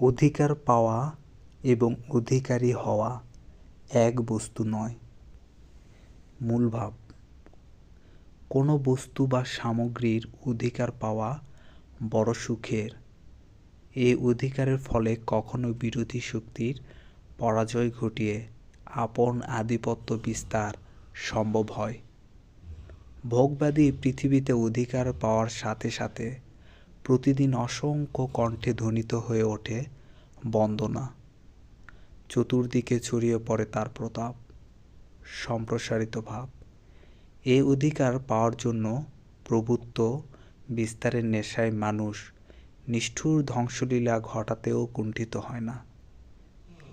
অধিকার পাওয়া এবং অধিকারী হওয়া এক বস্তু নয়। মূল ভাব, কোনো বস্তু বা সামগ্রীর অধিকার পাওয়া বড় সুখের। এ অধিকারের ফলে কখনো বিরোধী শক্তির পরাজয় ঘটিয়ে আপন আধিপত্য বিস্তার সম্ভব হয়। ভোগবাদী পৃথিবীতে অধিকার পাওয়ার সাথে সাথে প্রতিদিন অসংখ্য কণ্ঠে ধ্বনিত হয়ে ওঠে বন্দনা। চতুর্দিকে ছড়িয়ে পড়ে তার প্রতাপ, সম্প্রসারিত ভাব। এ অধিকার পাওয়ার জন্য প্রভুত্ব বিস্তারের নেশায় মানুষ নিষ্ঠুর ধ্বংসলীলা ঘটাতেও কুণ্ঠিত হয় না।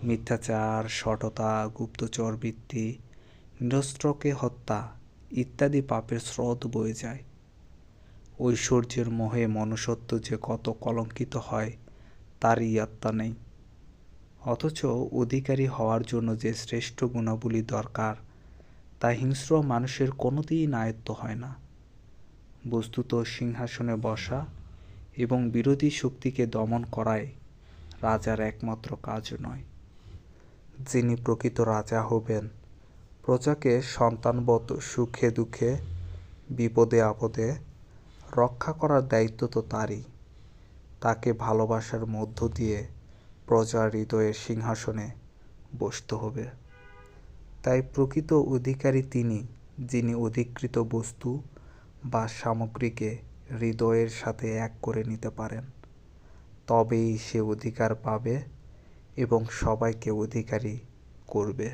মিথ্যাচার সটতা গুপ্তচর বৃত্তি নিরস্ত্রকে হত্যা ইত্যাদি পাপের স্রোত বয়ে যায়। ঐশ্বর্যের মোহে মনুষ্যত্ব যে কত কলঙ্কিত হয় তার ইয়াত্তা নেই। অথচ অধিকারী হওয়ার জন্য যে শ্রেষ্ঠ গুণাবলী দরকার, তা হিংস্র মানুষের কোনোদিন আয়ত্ত হয় না। বস্তুত সিংহাসনে বসা এবং বিরোধী শক্তিকে দমন করাই রাজার একমাত্র কাজ নয়। যিনি প্রকৃত রাজা হবেন, প্রজাকে সন্তানবত সুখে দুঃখে, বিপদে আপদে রক্ষা করার দায়িত্ব তো তারই। তাকে ভালোবাসার মধ্য দিয়ে প্রজার হৃদয়ের সিংহাসনে বসতে হবে। তাই প্রকৃত অধিকারী তিনি, যিনি অধিকৃত বস্তু বা সামগ্রীকে হৃদয়ের সাথে এক করে নিতে পারেন। তবেই সে অধিকার পাবে এবং সবাইকে অধিকারী করবে।